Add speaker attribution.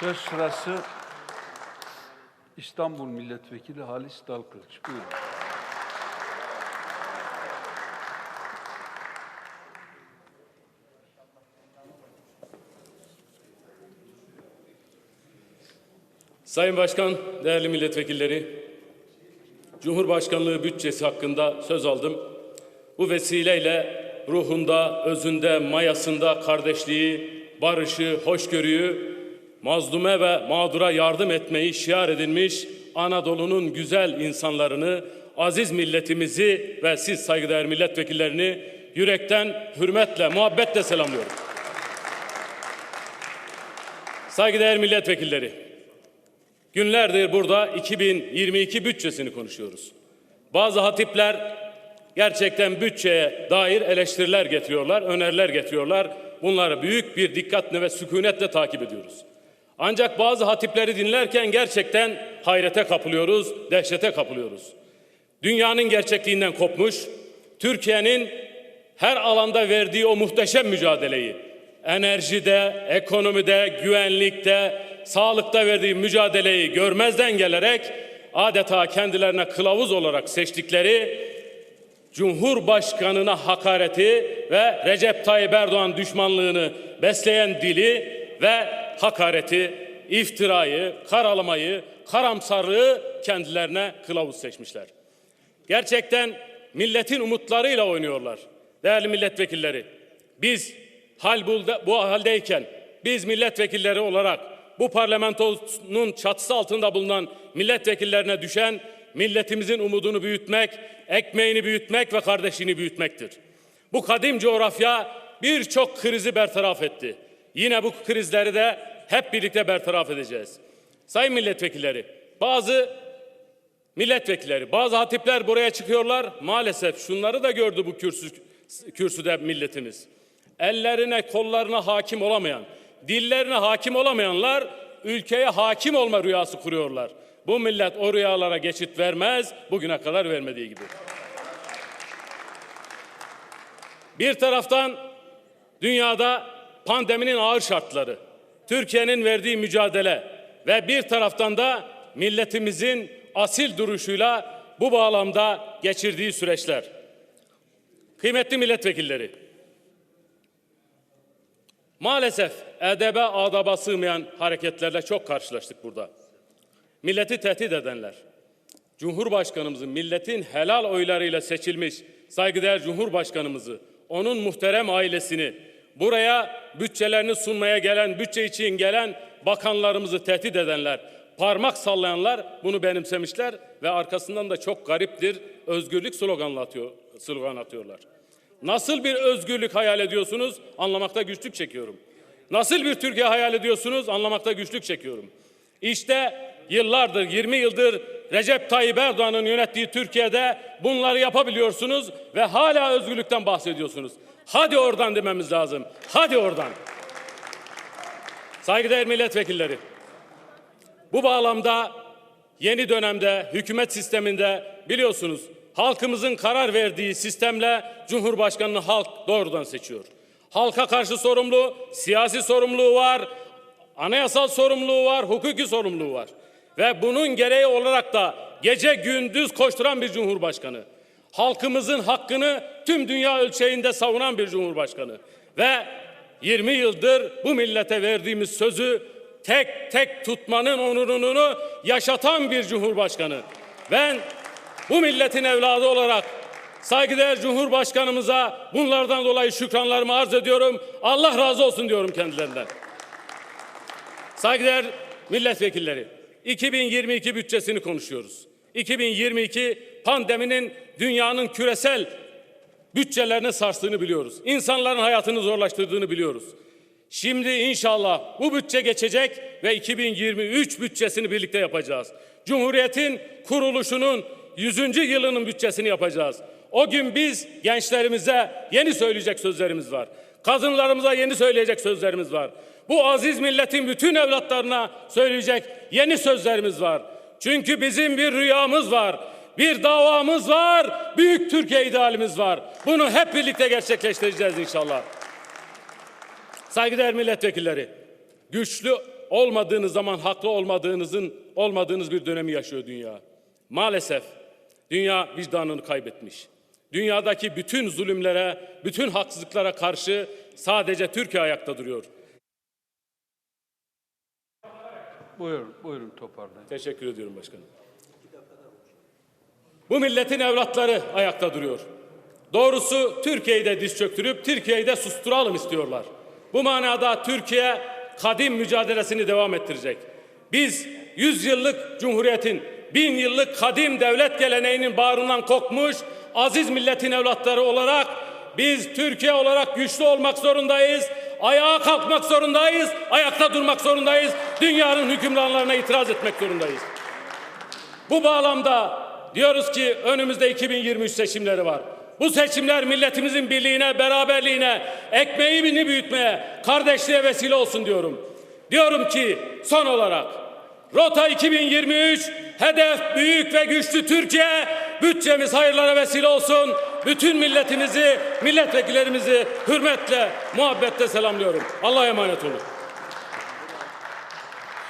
Speaker 1: Söz sırası İstanbul Milletvekili Halis Dalkılıç. Buyurun.
Speaker 2: Sayın Başkan, değerli milletvekilleri, Cumhurbaşkanlığı bütçesi hakkında söz aldım. Bu vesileyle ruhunda, özünde, mayasında kardeşliği, barışı, hoşgörüyü, mazlume ve mağdura yardım etmeyi şiar edilmiş Anadolu'nun güzel insanlarını, aziz milletimizi ve siz saygıdeğer milletvekillerini yürekten hürmetle, muhabbetle selamlıyorum. Saygıdeğer milletvekilleri, Günlerdir burada 2022 bütçesini konuşuyoruz. Bazı hatipler gerçekten bütçeye dair eleştiriler getiriyorlar, öneriler getiriyorlar. Bunları büyük bir dikkatle ve sükunetle takip ediyoruz. Ancak bazı hatipleri dinlerken gerçekten hayrete kapılıyoruz, dehşete kapılıyoruz. Dünyanın gerçekliğinden kopmuş, Türkiye'nin her alanda verdiği o muhteşem mücadeleyi, enerjide, ekonomide, güvenlikte, sağlıkta verdiği mücadeleyi görmezden gelerek adeta kendilerine kılavuz olarak seçtikleri Cumhurbaşkanına hakareti ve Recep Tayyip Erdoğan düşmanlığını besleyen dili ve hakareti, iftirayı, karalamayı, karamsarlığı kendilerine kılavuz seçmişler. Gerçekten milletin umutlarıyla oynuyorlar. Değerli milletvekilleri, biz hal bu haldeyken biz milletvekilleri olarak bu parlamentonun çatısı altında bulunan milletvekillerine düşen milletimizin umudunu büyütmek, ekmeğini büyütmek ve kardeşini büyütmektir. Bu kadim coğrafya birçok krizi bertaraf etti. Yine bu krizleri de hep birlikte bertaraf edeceğiz. Sayın milletvekilleri, bazı milletvekilleri, bazı hatipler buraya çıkıyorlar. Maalesef şunları da gördü bu kürsü, kürsüde milletimiz. Ellerine, kollarına hakim olamayan, dillerine hakim olamayanlar ülkeye hakim olma rüyası kuruyorlar. Bu millet o rüyalara geçit vermez, bugüne kadar vermediği gibi. Bir taraftan dünyada pandeminin ağır şartları, Türkiye'nin verdiği mücadele ve bir taraftan da milletimizin asil duruşuyla bu bağlamda geçirdiği süreçler. Kıymetli milletvekilleri, maalesef edebe adaba sığmayan hareketlerle çok karşılaştık burada. Milleti tehdit edenler, Cumhurbaşkanımızı milletin helal oylarıyla seçilmiş saygıdeğer Cumhurbaşkanımızı, onun muhterem ailesini, buraya bütçelerini sunmaya gelen, bütçe için gelen bakanlarımızı tehdit edenler, parmak sallayanlar bunu benimsemişler ve arkasından da çok gariptir özgürlük sloganla atıyor, slogan atıyorlar. Nasıl bir özgürlük hayal ediyorsunuz? Anlamakta güçlük çekiyorum. Nasıl bir Türkiye hayal ediyorsunuz? Anlamakta güçlük çekiyorum. İşte yıllardır, 20 yıldır Recep Tayyip Erdoğan'ın yönettiği Türkiye'de bunları yapabiliyorsunuz ve hala özgürlükten bahsediyorsunuz. Hadi oradan dememiz lazım. Hadi oradan. Saygıdeğer milletvekilleri. Bu bağlamda yeni dönemde hükümet sisteminde biliyorsunuz halkımızın karar verdiği sistemle Cumhurbaşkanını halk doğrudan seçiyor. Halka karşı sorumlu, siyasi sorumluluğu var, anayasal sorumluluğu var, hukuki sorumluluğu var. Ve bunun gereği olarak da gece gündüz koşturan bir cumhurbaşkanı. Halkımızın hakkını tüm dünya ölçeğinde savunan bir cumhurbaşkanı. Ve 20 yıldır bu millete verdiğimiz sözü tek tek tutmanın onurunu yaşatan bir cumhurbaşkanı. Ben bu milletin evladı olarak saygıdeğer Cumhurbaşkanımıza bunlardan dolayı şükranlarımı arz ediyorum. Allah razı olsun diyorum kendilerinden. Saygıdeğer milletvekilleri, 2022 bütçesini konuşuyoruz. 2022 pandeminin dünyanın küresel bütçelerini sarstığını biliyoruz. İnsanların hayatını zorlaştırdığını biliyoruz. Şimdi inşallah bu bütçe geçecek ve 2023 bütçesini birlikte yapacağız. Cumhuriyetin kuruluşunun 100. yılının bütçesini yapacağız. O gün biz gençlerimize yeni söyleyecek sözlerimiz var. Kadınlarımıza yeni söyleyecek sözlerimiz var. Bu aziz milletin bütün evlatlarına söyleyecek yeni sözlerimiz var. Çünkü bizim bir rüyamız var. Bir davamız var. Büyük Türkiye idealimiz var. Bunu hep birlikte gerçekleştireceğiz inşallah. Saygıdeğer milletvekilleri, güçlü olmadığınız zaman haklı olmadığınızın olmadığınız bir dönemi yaşıyor dünya. Maalesef dünya vicdanını kaybetmiş. Dünyadaki bütün zulümlere, bütün haksızlıklara karşı sadece Türkiye ayakta duruyor.
Speaker 1: Buyurun, buyurun toparlayın.
Speaker 2: Teşekkür ediyorum başkanım. Bu milletin evlatları ayakta duruyor. Doğrusu Türkiye'yi de diz çöktürüp Türkiye'yi de susturalım istiyorlar. Bu manada Türkiye kadim mücadelesini devam ettirecek. Biz 100 yıllık cumhuriyetin, bin yıllık kadim devlet geleneğinin bağrından kokmuş aziz milletin evlatları olarak biz Türkiye olarak güçlü olmak zorundayız. Ayağa kalkmak zorundayız. Ayakta durmak zorundayız. Dünyanın hükümranlarına itiraz etmek zorundayız. Bu bağlamda diyoruz ki önümüzde 2023 seçimleri var. Bu seçimler milletimizin birliğine, beraberliğine, ekmeğini büyütmeye, kardeşliğe vesile olsun diyorum. Diyorum ki son olarak Rota 2023 hedef büyük ve güçlü Türkiye bütçemiz hayırlara vesile olsun. Bütün milletimizi, milletvekillerimizi hürmetle, muhabbetle selamlıyorum. Allah'a emanet olun.